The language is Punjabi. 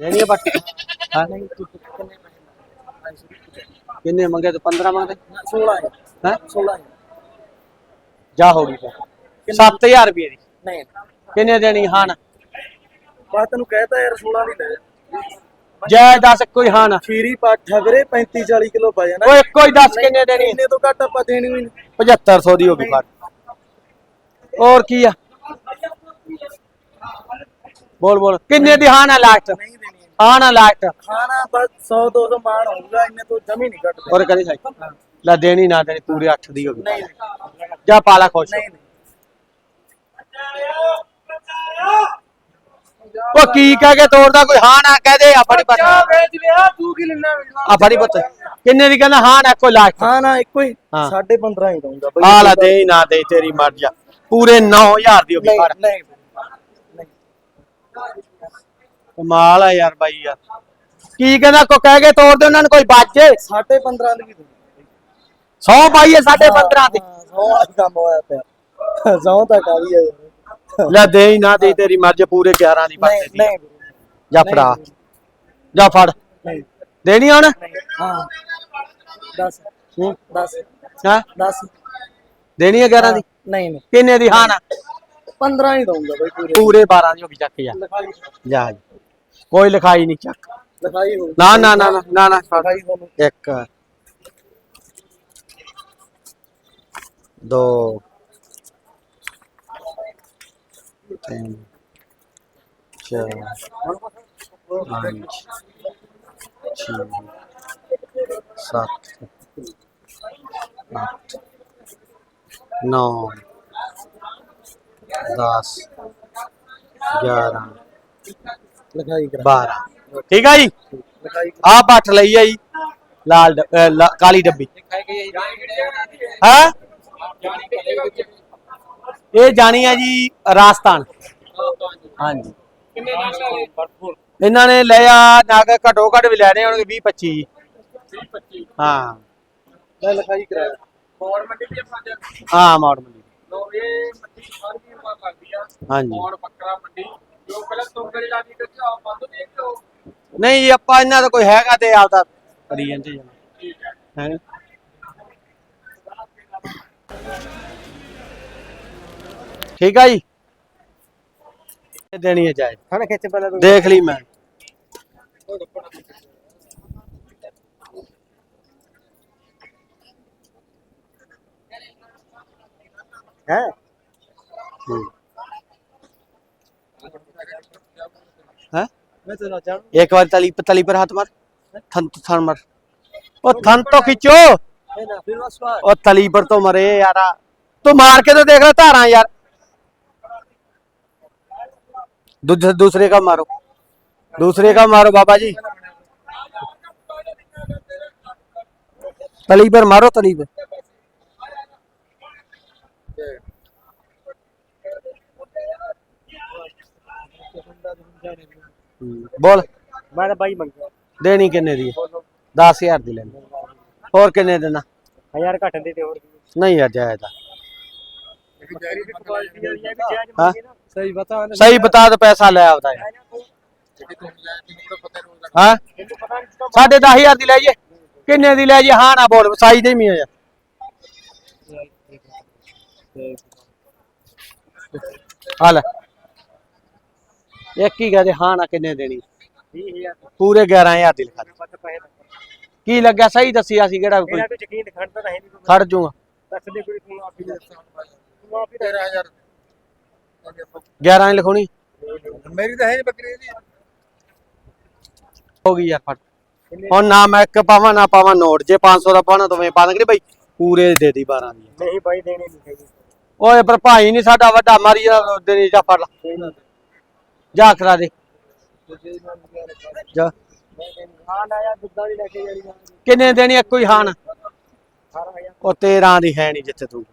ਲੈਣੀ ਹੈ ਪੱਟ ਹਾਂ ਕਿੰਨੇ ਮੰਗੇ ਤੇ? 15 ਮੰਗਦੇ? 16 ਹੈ। ਹੈ? 16 ਹੈ। ਜਾ ਹੋ ਗਈ ਫਿਰ। 7000 ਰੁਪਏ ਦੀ। ਨਹੀਂ। ਕਿੰਨੇ ਦੇਣੀ ਹਾਂ ਨਾ ਬਸ ਤੈਨੂੰ ਕਹਿਤਾ ਯਾਰ 16 ਦੀ ਲੈ। ਜੈ ਦੱਸ ਕੋਈ ਹਾਂ ਨਾ ਖੀਰੀ ਪੱਠ ਆ ਵੀਰੇ 35 40 ਕਿਲੋ ਵਜਨ ਓਏ ਕੋਈ ਦੱਸ ਕਿੰਨੇ ਦੇਣੀ? ਇੰਨੇ ਤੋਂ ਘੱਟ ਆਪਾਂ ਦੇਣੀ ਵੀ ਨਹੀਂ। 7500 ਦੀ ਹੋ ਗਈ ਫੜ। ਹੋਰ ਕੀ ਆ? ਬੋਲ ਬੋਲ। ਕਿੰਨੇ ਦੀ ਹਾਂ ਨਾ ਲਾਸਟ ਨਹੀਂ ਹਾਂ ਨਾ ਲਾਸਟ ਖਾਣਾ ਬਸ 100 200 ਮਾਣ ਹੋਊਗਾ ਇੰਨੇ ਤੋਂ ਜਮੀ ਨਹੀਂ ਘੱਟਦੇ। ਹੋਰ ਕਰੀ ਸਾਈ ਲੈ ਦੇਣੀ ਨਾ ਦੇਣੀ ਪੂਰੇ 8 ਦੀ ਹੋ ਗਈ। ਨਹੀਂ ਜਾ ਪਾਲਾ ਖੁਸ਼। ਨਹੀਂ ਉਹ ਕੀ ਕਹਿ ਕੇ ਤੋੜਦਾ ਕੋਈ ਹਾਂ ਨਾ ਕਹਿ ਦੇ ਆ ਫੜੀ ਪੱਤ। ਵੇਚ ਲਿਆ ਤੂੰ ਕੀ ਲੈਣਾ ਆ ਫੜੀ ਪੱਤ। ਕਿੰਨੇ ਦੀ ਕਹਿੰਦਾ ਹਾਂ ਨਾ ਕੋਈ ਲਾਸਟ ਹਾਂ ਨਾ ਇੱਕੋ ਹੀ। ਹਾਂ। 15.5 ਹੀ ਦਊਂਗਾ। ਆ ਲੈ ਦੇ ਨਾ ਦੇ ਤੇਰੀ ਮਰਜ਼ੀ। ਪੂਰੇ 9000 ਦੀ ਹੋ ਗਈ ਨਹੀਂ ਨਹੀਂ। ਕਮਾਲ ਆ ਯਾਰ ਬਾਈ ਯਾਰ। ਕੀ ਕਹਿੰਦਾ ਕੋ ਕਹਿ ਕੇ ਤੋੜ ਦੇ ਉਹਨਾਂ ਨੂੰ ਕੋਈ ਬਾਜੇ? 15.5 ਦੀ ਵੀ ਦਊਂਗਾ 100 ਪਾਈਏ 15.5 ਦੀ। ਸੌ ਕੰਮ ਹੋਇਆ ਪਿਆ। ਸੌ ਤਾਂ ਕਾਲੀ ਹੈ। ਲੈ ਦੇ ਹੀ ਨਾ ਦੇ ਤੇਰੀ ਮਰਜ਼ੀ ਪੂਰੇ 11 ਦੀ ਨਹੀਂ ਦੀ। ਨਹੀਂ ਜਾ ਫੜਾ। ਜਾ ਫੜ। ਨਹੀਂ। ਦੇਣੀ ਹੁਣ? ਹਾਂ। 10 ਹੂੰ। 10 ਹਾਂ? 10 ਦੇਣੀ ਹੈ 11 ਦੀ? ਨਹੀਂ ਨਹੀਂ। ਕਿੰਨੇ ਦੀ ਹਾਂ ਨਾ 15 ਹੀ ਦਊਂਗਾ ਬਈ ਪੂਰੇ। ਪੂਰੇ 12 ਦੀ ਹੋ ਗਈ ਚੱਕ ਜਾ ਲਿਖਾਈ ਜਾ ਜੀ। ਕੋਈ ਲਿਖਾਈ ਨਹੀਂ। ਚੱਕ। ਲਿਖਾਈ ਹੋ ਨਾ ਨਾ ਨਾ ਨਾ ਨਾ ਨਾ। ਫੜ। ਲਿਖਾਈ ਤੁਹਾਨੂੰ ਇੱਕ। ਦੋ। ਤਿੰਨ। ਚਾਰ। ਪੰਜ। ਛੇ। ਸੱਤ। ਅੱਠ। ਨੌ। ਦਸ। ਗਿਆਰਾਂ। ਲਿਖਾਈ ਕਰਾ ਠੀਕ ਆ ਜੀ? ਲਿਖਾਈ ਆ ਪੱਠ ਲਈ ਆ ਜੀ ਲਾਲ ਅਹ ਲਾ- ਕਾਲੀ ਡੱਬੀ। ਹੈ? ਇਹ ਜਾਣੀ ਆ ਜੀ ਰਾਜਸਥਾਨ। ਹਾਂਜੀ। ਇਹਨਾਂ ਨੇ ਲਿਆ ਨਾਗ ਘਟੋ ਘਟ ਵੀ ਲੈਣੇ ਹੋਣਗੇ 20 25 ਜੀ ਹਾਂ। ਲੈ ਲਿਖਾਈ ਕਰਾ ਮੌੜ ਮੰਡੀ ਜੇ ਹਾਂ ਮੌੜ ਮੰਡੀ। ਲੋ ਇਹ ਮੰਡੀ ਸਾਰੀ ਰੁਪਾ ਕਰਦੀ ਆ। ਹਾਂਜੀ। ਮੌੜ ਬੱਕਰਾ ਮੰਡੀ। ਨਹੀਂ ਜੀ, ਆਪਾਂ ਇਹਨਾਂ ਦਾ ਕੋਈ ਹੈਗਾ ਤੇ ਆਪਦਾ ਕਰੀ ਜਾਂਦੇ ਜੀ। ਠੀਕ ਹੈ? ਠੀਕ ਆ ਜੀ। ਦੇਣੀ ਹੈ ਜਾਇ ਖਾਣਾ ਖਿੱਚ ਪਹਿਲਾਂ ਦੇਖ ਲਈ ਮੈਂ। ਹੈ? ਹੈ। एक बार तली पर तली पर हाथ मार। थन तो थन मार। और थन तो खींचो। और तली पर तो मरे यार। तू मार के तो देख रहा था यार। दूसरे का मारो। दूसरे का मारो बाबा जी तली पर मारो तली पर। Yeah. ਬੋਲ। ਮੈਂ ਤਾਂ ਬਾਈ ਮੰਗਿਆ। ਦੇਣੀ ਕਿੰਨੇ ਦੀ 10000 ਦੀ ਲੈਣੀ। ਹੋਰ ਕਿੰਨੇ ਦੇਣਾ? 1000 ਘੱਟ ਦੇ ਤੇ ਹੋਰ ਨਹੀਂ ਯਾਰ ਜਾਇਦਾ ਹਾਂ। ਸਹੀ ਬਤਾ ਸਹੀ ਬਤਾ ਤਾਂ ਪੈਸਾ ਲੈ ਆਉਂਦਾ ਹੈ। ਹਾਂ। ਸਾਡੇ 10000 ਦੀ ਲੈ ਜੇ ਕਿੰਨੇ ਦੀ ਲੈ ਜੇ ਹਾਂ ਨਾ ਬੋਲ ਸਾਈ ਨਹੀਂ ਮੀਆਂ ਯਾਰ ਹਾਲ ਇੱਕ ਹੀ ਗਾਜੇ ਹਾਂ ਨਾ ਕਿੰਨੇ ਦੇਣੀ? 20000 ਪੂਰੇ 11000 ਦੀ ਲਿਖਾ ਕੀ ਲੱਗਿਆ? ਸਹੀ ਦੱਸਿਆ ਸੀ ਕਿਹੜਾ ਕੋਈ? ਖੜ ਜੂਗਾ ਦੱਸ ਕੋਈ ਤੂੰ ਆਪ ਹੀ ਤੂੰ ਆਪ ਹੀ 13000 11 ਹੀ ਲਿਖਾਉਣੀ? ਮੇਰੀ ਤਾਂ ਹੈ ਨਹੀਂ ਬੱਕਰੀ ਦੀ ਹੋ ਗਈ ਆ ਫਟ ਹੁਣ ਨਾ ਇੱਕ ਪਾਵਾਂ ਨਾ ਪਾਵਾਂ ਨੋਟ। ਜੇ 500 ਦਾ ਪਾਣਾ ਤਵੇਂ ਪਾ ਦਾਂਗੇ ਬਈ। ਪੂਰੇ ਦੇ ਦੀ। 12 ਨਹੀਂ ਬਾਈ ਦੇਣੀ ਨਹੀਂ ਓਏ ਪਰ ਭਾਈ ਨਹੀਂ ਸਾਡਾ ਵੱਡਾ ਮਾਰੀ ਦੇਣੀ ਜਾ ਫੜ ਲਾ। ਜਾ ਕਰਾ ਦੇ। ਜਾ। ਦੁੱਧਾਂ ਦੀ ਲੈ ਕੇ ਜਾਣੀ ਕਿੰਨੇ ਦੇਣੀ ਇੱਕੋ ਹੀ ਹਾਨ 18000 ਉਹ 13 ਦੀ ਹੈ ਨਹੀਂ ਜਿੱਥੇ ਤੂੰ।